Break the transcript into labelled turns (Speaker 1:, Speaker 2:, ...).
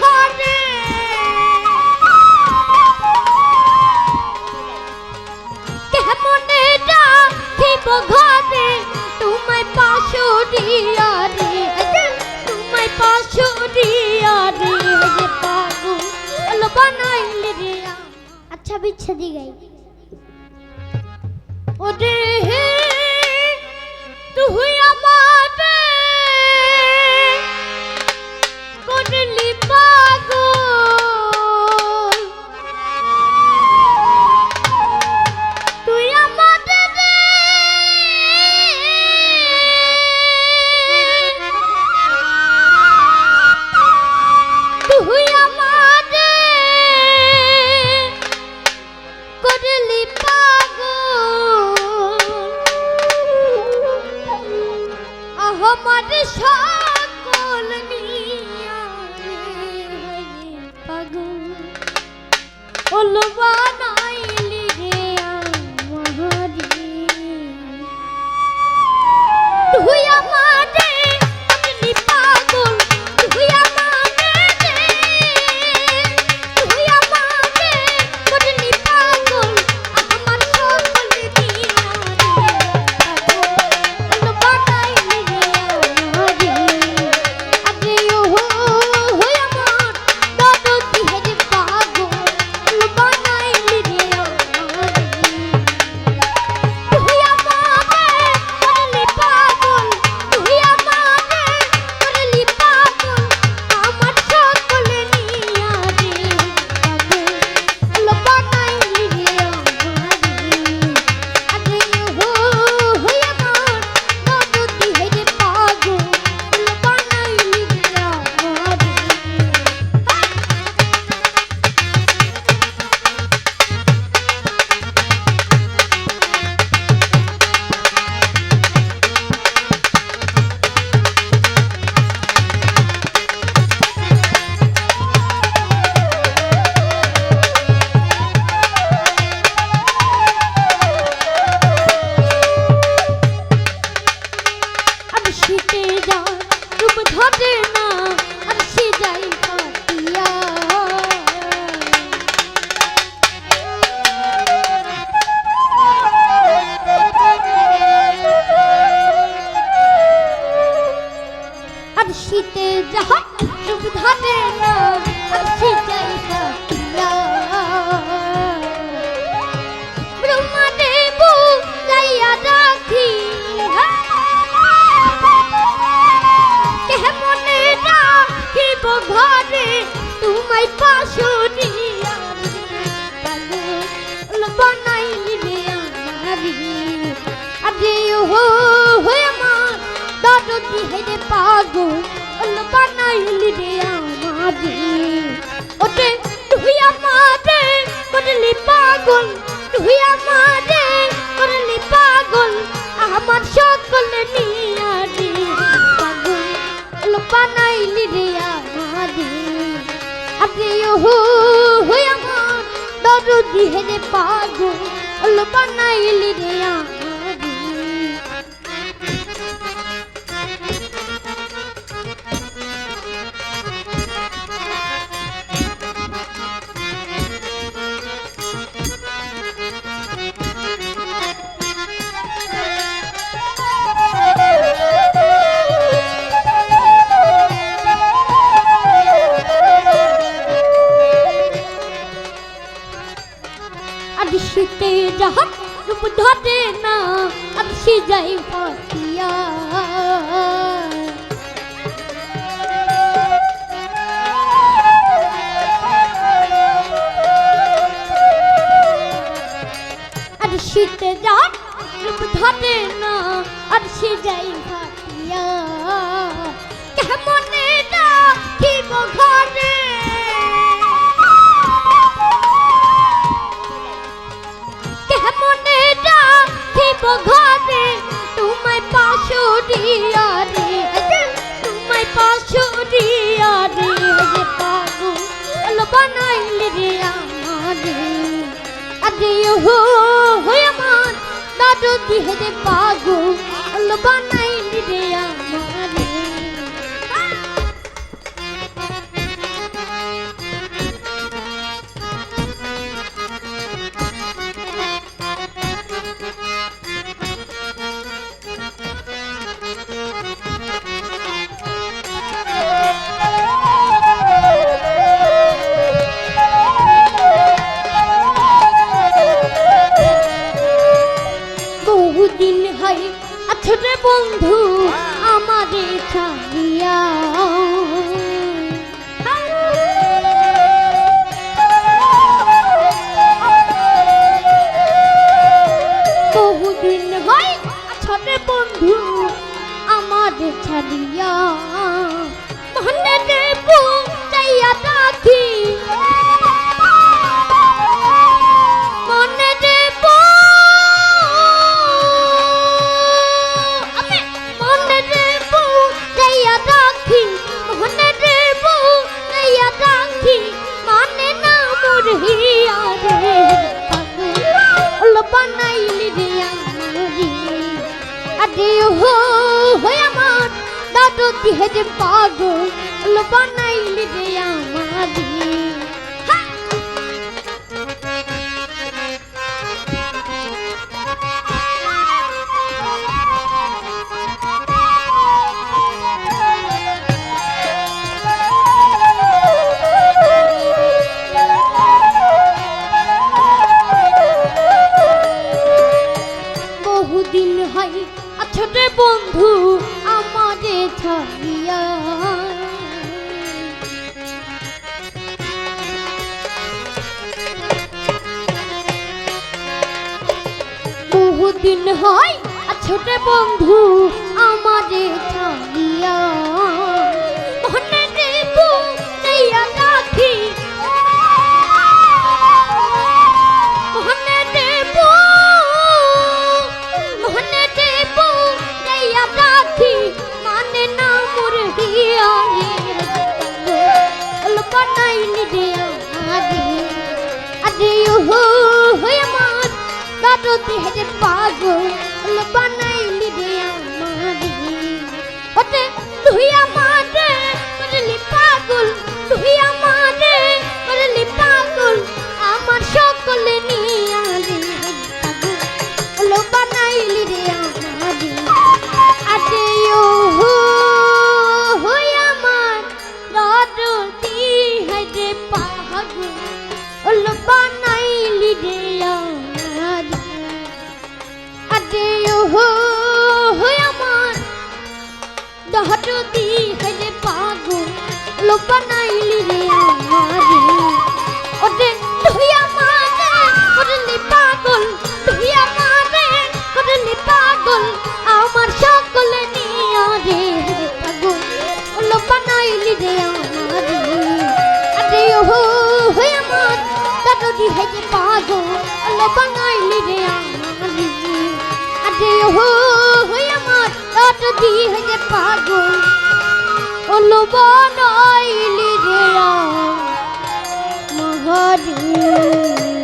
Speaker 1: ঘরে। কেমনে রাখিব ঘরে? রে তোমায় পাশরিয়া রে যে পাগল বানাইলি রে। আচ্ছা বিচ্ছেদি গাই। ওরে হে ওলো বানাইলি শীতে যা রূপ ধরে না যাই কাটিয়া ব্রহ্মদেব গাইয়া রাখি কেমনে রাখিব ঘরে, তোমায় পাশরিয়া তুই আমারে করলি পাগল, আমার সকল নিয়া রে পাগল বানাইলি রে আমারে। আরে হো পাগল বানাইলি রে আমারে। আমি শীতে যাহা রূপ ধরে না আমি সে যাই পাতিয়া। আর শীতে যা রূপ ধরে না, আর সে যাই পাতিয়া। কেমনে রাখিব ঘরে হো হয়ে আমার দাদু দিহে রে পাগল বানাইলি বহুদিন হয় আছরে বন্ধু আমারে ছাড়িয়া বহুদিন হয় আছরে বন্ধু আমারে ছাড়িয়া তোদের পাগল বানাইলি রে আমাদের দিন হয় ছোট বন্ধু আমাদের ছাড়িয়া দেহের পাগল বানাইলি রে আমারে। ওতে তুই আমার কি হইতে পাগল অনুবনইলি রে মহাদেব।